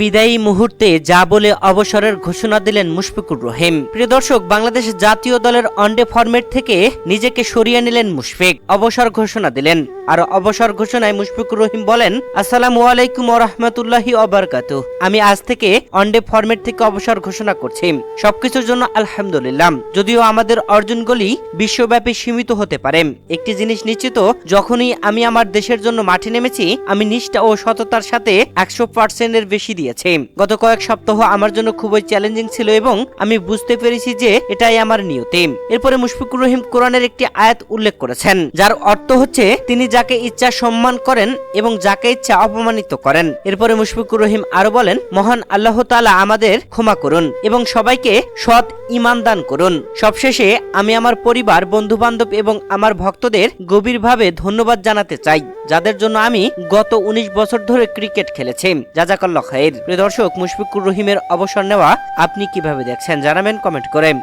বিদায়ী মুহূর্তে যা বলে অবসরের ঘোষণা দিলেন মুশফিকুর রহিম। প্রিয় দর্শক, বাংলাদেশ জাতীয় দলের ওয়ানডে ফরম্যাট থেকে নিজেকে সরিয়ে নিলেন মুশফিক। অবসর ঘোষণা দিলেন। আর অবসর ঘোষণায় মুশফিকুর রহিম বলেন, আসসালামু আলাইকুম রহমতুল্লাহি অবরকাত আমি আজ থেকে ওয়ানডে ফরম্যাট থেকে অবসর ঘোষণা করছি। সবকিছুর জন্য আলহামদুলিল্লাহ। যদিও আমাদের অর্জনগুলি বিশ্বব্যাপী সীমিত হতে পারে। একটি জিনিস নিশ্চিত, যখনই আমি আমার দেশের জন্য মাঠে নেমেছি, আমি নিষ্ঠা ও সততার সাথে একশো পার্সেন্টের বেশি দিয়েছি। গত কয়েক সপ্তাহ আমার জন্য খুবই চ্যালেঞ্জিং ছিল এবং আমি বুঝতে পেরেছি যে এটাই আমার নিয়তি। এরপরে মুশফিকুর রহিম কোরআনের একটি আয়াত উল্লেখ করেছেন, যার অর্থ হচ্ছে তিনি যাকে ইচ্ছা সম্মান করেন এবং যাকে ইচ্ছা অপমানিত করেন। এরপরে মুশফিকুর রহিম আরও বলেন, মহান আল্লাহ তাআলা আমাদের ক্ষমা করুন এবং সবাইকে সৎ ইমান দান করুন। সবশেষে আমি আমার পরিবার বন্ধু বান্ধব এবং আমার ভক্তদের গভীরভাবে ধন্যবাদ জানাতে চাই, যাদের জন্য আমি গত ১৯ বছর ধরে ক্রিকেট খেলেছি। জাজাকাল্লাহ খায়ের। দর্শক মুশফিকুর রহিমের অবসর নেওয়া আপনি কীভাবে দেখছেন? জানাবেন কমেন্ট করে।